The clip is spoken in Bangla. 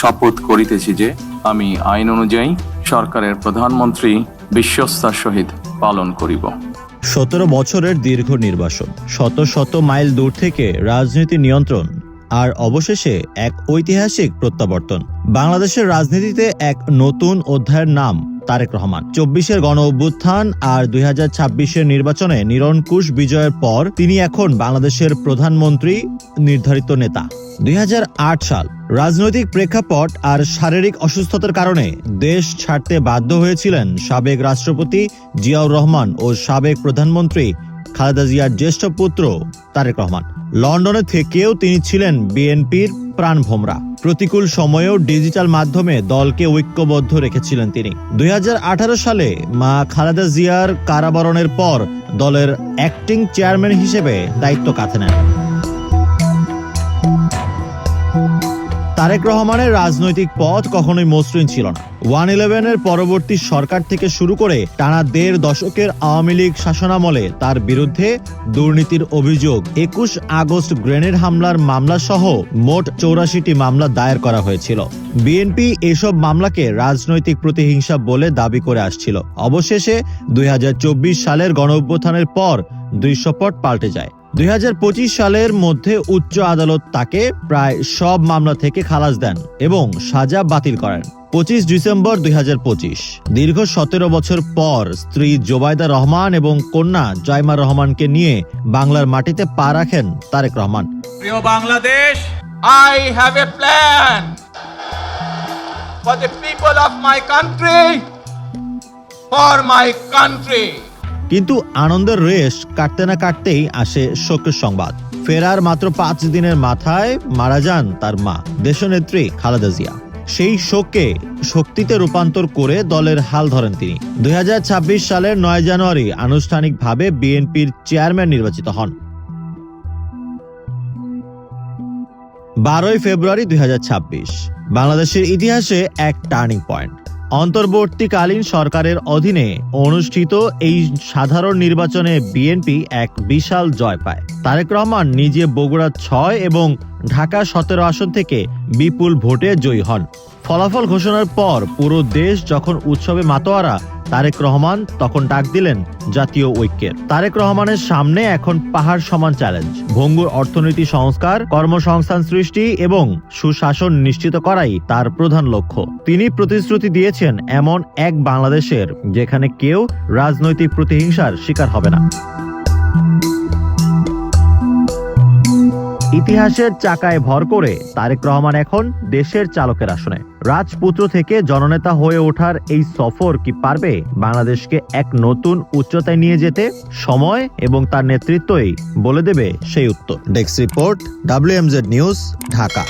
শপথ করিতেছি যে, আমি আইন অনুযায়ী সরকারের প্রধানমন্ত্রী বিশ্বস্তার সহিত পালন করিব। সতেরো বছরের দীর্ঘ নির্বাসন, শত শত মাইল দূর থেকে রাজনীতি নিয়ন্ত্রণ, আর অবশেষে এক ঐতিহাসিক প্রত্যাবর্তন। বাংলাদেশের রাজনীতিতে এক নতুন অধ্যায়ের নাম তারেক রহমান। চব্বিশের গণ অভ্যুত্থান আর দুই হাজার ছাব্বিশের নির্বাচনে নিরঙ্কুশ বিজয়ের পর তিনি এখন বাংলাদেশের প্রধানমন্ত্রী নির্ধারিত নেতা। দুই হাজার আট সাল রাজনৈতিক প্রেক্ষাপট আর শারীরিক অসুস্থতার কারণে দেশ ছাড়তে বাধ্য হয়েছিলেন সাবেক রাষ্ট্রপতি জিয়াউর রহমান ও সাবেক প্রধানমন্ত্রী খালেদা জিয়ার জ্যেষ্ঠ পুত্র তারেক রহমান। লন্ডনে থেকেও তিনি ছিলেন বিএনপির প্রাণ ভোমরা। প্রতিকূল সময়েও ডিজিটাল মাধ্যমে দলকে ঐক্যবদ্ধ রেখেছিলেন তিনি। দুই হাজার আঠারো সালে মা খালেদা জিয়ার কারাবরণের পর দলের অ্যাক্টিং চেয়ারম্যান হিসেবে দায়িত্ব কাঁধে নেন। তারেক রহমানের রাজনৈতিক পথ কখনোই মসৃণ ছিল না। ওয়ান ইলেভেনের পরবর্তী সরকার থেকে শুরু করে টানা দেড় দশকের আওয়ামী লীগ শাসনামলে তার বিরুদ্ধে দুর্নীতির অভিযোগ, একুশ আগস্ট গ্রেনেড হামলার মামলা সহ মোট চৌরাশিটি মামলা দায়ের করা হয়েছিল। বিএনপি এসব মামলাকে রাজনৈতিক প্রতিহিংসা বলে দাবি করে আসছিল। অবশেষে দুই হাজার চব্বিশ সালের গণ পর দৃশ্যপট পাল্টে যায়। দুই সালের মধ্যে উচ্চ আদালত তাকে প্রায় সব মামলা থেকে খালাস দেন এবং সাজা বাতিল করেন। পঁচিশ ডিসেম্বর দুই হাজার পঁচিশ, দীর্ঘ সতেরো বছর পর স্ত্রী জোবায়দা রহমান এবং কন্যা জয়মা রহমানকে নিয়ে বাংলার মাটিতে পা রাখেন তারেক রহমান। প্রিয় Bangladesh I have a plan for the people of my country for my country কিন্তু আনন্দের রেশ কাটতে না কাটতেই আসে শোকের সংবাদ। ফেরার মাত্র পাঁচ দিনের মাথায় মারা যান তার মা, দেশনেত্রী খালেদা জিয়া। সেই শোককে শক্তিতে রূপান্তর করে দলের হাল ধরেন তিনি। দুই হাজার ছাব্বিশ সালের নয় জানুয়ারি আনুষ্ঠানিকভাবে বিএনপির চেয়ারম্যান নির্বাচিত হন। বারোই ফেব্রুয়ারি দুই হাজার ছাব্বিশ, বাংলাদেশের ইতিহাসে এক টার্নিং পয়েন্ট। অন্তর্বর্তীকালীন সরকারের অধীনে অনুষ্ঠিত এই সাধারণ নির্বাচনে বিএনপি এক বিশাল জয় পায়। তারেক রহমান নিজে বগুড়া ছয় এবং ঢাকা সতেরো আসন থেকে বিপুল ভোটে জয়ী হন। ফলাফল ঘোষণার পর পুরো দেশ যখন উৎসবে মাতোয়ারা, তারেক রহমান তখন ডাক দিলেন জাতীয় ঐক্যের। তারেক রহমানের সামনে এখন পাহাড় সমান চ্যালেঞ্জ। ভঙ্গুর অর্থনীতি সংস্কার, কর্মসংস্থান সৃষ্টি এবং সুশাসন নিশ্চিত করাই তার প্রধান লক্ষ্য। তিনি প্রতিশ্রুতি দিয়েছেন এমন এক বাংলাদেশের যেখানে কেউ রাজনৈতিক প্রতিহিংসার শিকার হবে না। ইতিহাসের চাকায় ভর করে তারেক রহমান এখন দেশের চালকের আসনে। রাজপুত্র থেকে জননেতা হয়ে ওঠার এই সফর কি পারবে? বাংলাদেশকে এক নতুন উচ্চতায় নিয়ে যেতে সময় এবং তার নেতৃত্বই বলে দেবে সেই উত্তর। Desk report WMZ news Dhaka